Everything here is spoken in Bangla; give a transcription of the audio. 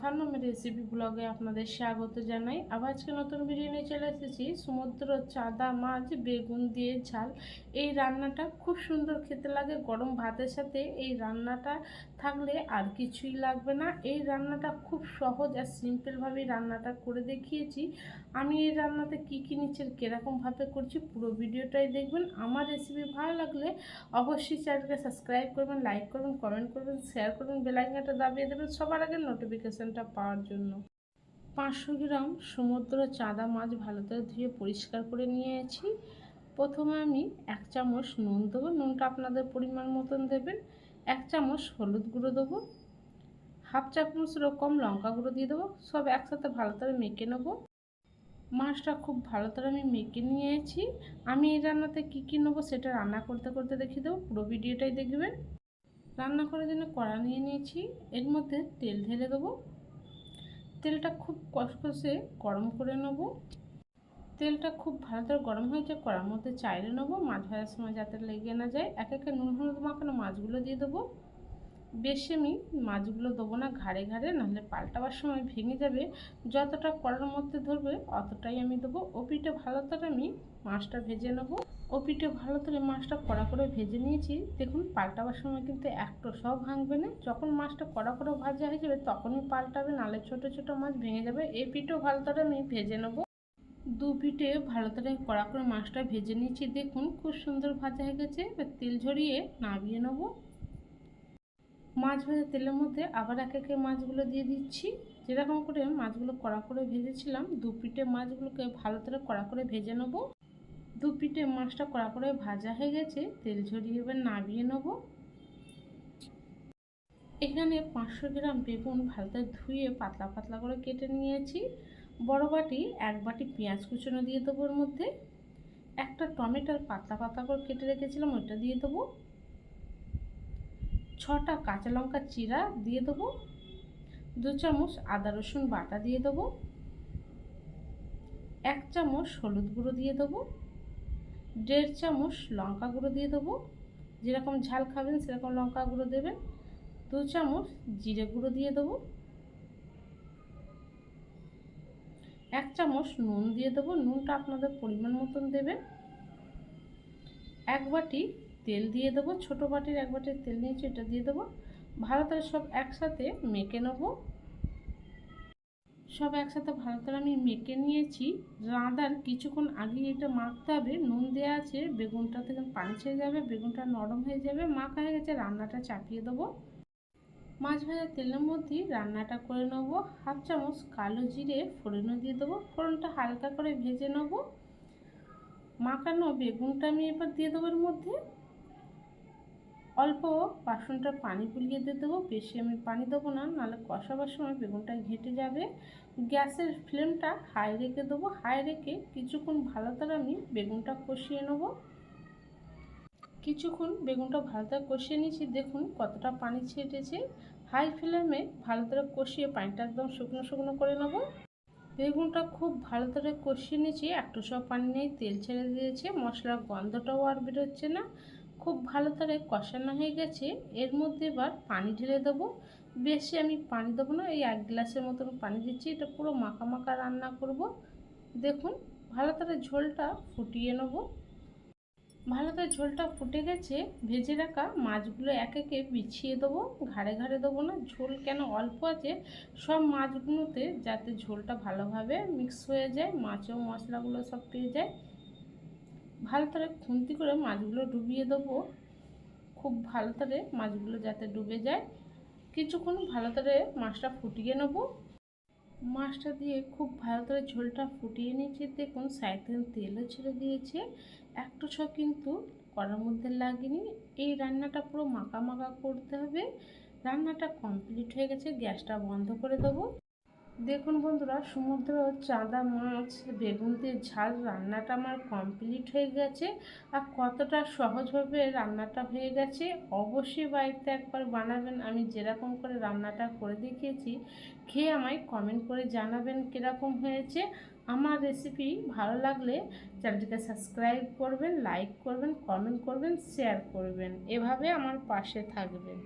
ফার্মামের রেসিপি ব্লগে আপনাদের স্বাগত জানাই। আবার আজকে নতুন ভিডিও নিয়ে চলে এসেছি। সমুদ্র, চাঁদা, মাছ, বেগুন দিয়ে ঝাল। এই রান্নাটা খুব সুন্দর খেতে লাগে। গরম ভাতের সাথে এই রান্নাটা থাকলে আর কিছুই লাগবে না। এই রান্নাটা খুব সহজ আর সিম্পলভাবেই রান্নাটা করে দেখিয়েছি। আমি এই রান্নাতে কী কী নিচ্ছি কীরকমভাবে করছি পুরো ভিডিওটাই দেখবেন। আমার রেসিপি ভালো লাগলে অবশ্যই চ্যানেলকে সাবস্ক্রাইব করবেন লাইক করবেন কমেন্ট করবেন শেয়ার করবেন বেলাইকানটা দাবিয়ে দেবেন। সবার আগে নোটিফিকেশানটা পাওয়ার জন্য। পাঁচশো গ্রাম সমুদ্র চাঁদা মাছ ভালো করে ধুয়ে পরিষ্কার করে নিয়েছি। প্রথমে আমি এক চামচ নুন দেবো। নুনটা আপনাদের পরিমাণ মতন দেবেন। এক চামচ হলুদ গুঁড়ো দেবো। হাফ চামচ রকম লঙ্কা গুঁড়ো দিয়ে দেবো। সব একসাথে ভালো করে মেখে নেব। মাছটা খুব ভালো করে আমি মেখে নিয়েছি। আমি এই রান্নাতে কী কী নেব সেটা রান্না করতে করতে দেখিয়ে দেবো। পুরো ভিডিওটাই দেখবেন। রান্না করার জন্য কড়া নিয়ে নিয়েছি। এর মধ্যে তেল ঢেলে দেবো। তেলটা খুব কষকষে গরম করে নেব। তেলটা খুব ভালো করে গরম হয়েছে কড়ার মধ্যে চাইলে নেব। মাছ ভাজার সময় যাতে লেগে না যায়। এক একটা নুন হলুদ মাখানো মাছগুলো দিয়ে দেবো। বেশি আমি মাছগুলো দেবো না ঘাড়ে ঘাড়ে, নাহলে পাল্টাবার সময় ভেঙে যাবে। যতটা কড়ার মধ্যে ধরবে, অতটাই আমি দেবো ও পিঠে ভালো করে আমি মাছটা ভেজে নেব। ও পিঠে ভালো করে মাছটা কড়া করে ভেজে নিয়েছি। দেখুন, পাল্টাবার সময় কিন্তু একটু সব ভাঙবে না। যখন মাছটা কড়া করে ভাজা হয়ে যাবে, তখনই পাল্টাবে নাহলে ছোট ছোট মাছ ভেঙে যাবে। এই পিঠেও ভালো করে আমি ভেজে নেব। দু পিঠে ভালো করে কড়া করে মাছটা ভেজে নিয়েছি। দেখুন, খুব সুন্দর ভাজা হয়ে গেছে। এবার তেল ঝরিয়ে নামিয়ে নেব। মাছ ভেজে তেলের মধ্যে আবার এক একে মাছগুলো দিয়ে দিচ্ছি। যেরকম করে মাছগুলো কড়া করে ভেজেছিলাম, দু পিঠে মাছগুলোকে ভালো করে কড়া করে ভেজে নেব। দু পিঠে মাছটা কড়া করে ভাজা হয়ে গেছে, তেল ঝরিয়ে এবার নামিয়ে নেব। এখানে পাঁচশো গ্রাম বেগুন ভালো ধুয়ে পাতলা পাতলা করে কেটে নিয়েছি। বড় বাটি, এক বাটি পেঁয়াজ কুচনো দিয়ে দেবো ওর মধ্যে। একটা টমেটোর পাতলা পাতলা করে কেটে রেখেছিলাম, ওইটা দিয়ে দেবো। ছটা কাঁচা লঙ্কা চিরা দিয়ে দেবো, দু চামচ আদা রসুন বাটা দিয়ে দেবো, এক চামচ হলুদ গুঁড়ো দিয়ে দেবো, দেড় চামচ লঙ্কা গুঁড়ো দিয়ে দেবো, যেরকম ঝাল খাবেন সেরকম লঙ্কা গুঁড়ো দেবেন, দু চামচ জিরে গুঁড়ো দিয়ে দেবো, এক চামচ নুন দিয়ে দেবো, নুনটা আপনাদের পরিমাণ মতন দেবেন, এক বাটি তেল দিয়ে দেবো, ছোটো বাটির এক বাটির তেল নিয়েছি, এটা দিয়ে দেবো। ভালো করে সব একসাথে মেখে নেব। সব একসাথে ভালো করে আমি মেখে নিয়েছি। রাঁধার কিছুক্ষণ আগে এটা মাখতে হবে। নুন দেওয়া আছে, বেগুনটা থেকে পানি ছেড়ে যাবে, বেগুনটা নরম হয়ে যাবে, মাখা হয়ে গেছে, রান্নাটা চাপিয়ে দেবো। মাছ ভাজা তেলের মধ্যে রান্নাটা করে নেব। হাফ চামচ কালো জিরে ফোড়নও দিয়ে দেবো। ফোড়নটা হালকা করে ভেজে নেব। মাখানো বেগুনটা আমি এবার দিয়ে দেবো এর মধ্যে। অল্প বাসনটা পানি গুলিয়ে দিয়ে দেবো। বেশি আমি পানি দেবো না, নাহলে কষাবার সময় বেগুনটা ঘেটে যাবে। গ্যাসের ফ্লেমটা হাই রেখে দেবো। হাই রেখে কিছুক্ষণ ভালো করে আমি বেগুনটা কষিয়ে নেব। কিছুক্ষণ বেগুনটা ভালো করে কষিয়ে নিয়েছি। দেখুন কতটা পানি ছেটেছে। হাই ফ্লেমে ভালো করে কষিয়ে পানিটা একদম শুকনো শুকনো করে নেব। বেগুনটা খুব ভালো করে কষিয়ে নিয়েছি। একটু সব পানি নেই, তেল ছেড়ে দিয়েছে। মশলার গন্ধটাও আর বেরোচ্ছে না। খুব ভালো করে কষানো হয়ে গেছে। এর মধ্যে এবার পানি ঢেলে দেবো। বেশি আমি পানি দেবো না, এই এক গ্লাসের মতন পানি দিচ্ছি। এটা পুরো মাখা মাখা রান্না করব। দেখুন, ভালো করে ঝোলটা ফুটিয়ে নেব। ভালো করে ঝোলটা ফুটে গেছে। ভেজে রাখা মাছগুলো এক একে বিছিয়ে দেবো। ঘাড়ে ঘাড়ে দেবো না, ঝোল কেন অল্প আছে? সব মাছগুলোতে যাতে ঝোলটা ভালোভাবে মিক্স হয়ে যায়, মাছও মশলাগুলো সব পেয়ে যায়। ভালো করে খুন্তি করে মাছগুলো ডুবিয়ে দেবো। খুব ভালো করে মাছগুলো যাতে ডুবে যায়। কিছুক্ষণ ভালো করে মাছটা ফুটিয়ে নেব। মাছটা দিয়ে খুব ভালো করে ঝোলটা ফুটিয়ে নিয়েছি। দেখুন সাইড তেলও ছেড়ে দিয়েছে। একটু সব কিন্তু করার মধ্যে লাগেনি এই রান্নাটা পুরো মাখা মাখা করতে হবে। রান্নাটা কমপ্লিট হয়ে গেছে, গ্যাসটা বন্ধ করে দেবো। দেখুন বন্ধুরা, সমুদ্র, চাঁদা মাছ, বেগুন দিয়ে ঝাল, রান্নাটা আমার কমপ্লিট হয়ে গেছে। আর কতটা সহজভাবে রান্নাটা হয়ে গেছে, অবশ্যই বাড়িতে একবার বানাবেন। আমি যেরকম করে রান্নাটা করে দেখিয়েছি, খেয়ে আমায় কমেন্ট করে জানাবেন কীরকম হয়েছে। আমার রেসিপি ভালো লাগলে চ্যানেলটিকে সাবস্ক্রাইব করবেন লাইক করবেন কমেন্ট করবেন শেয়ার করবেন। এভাবে আমার পাশে থাকবেন।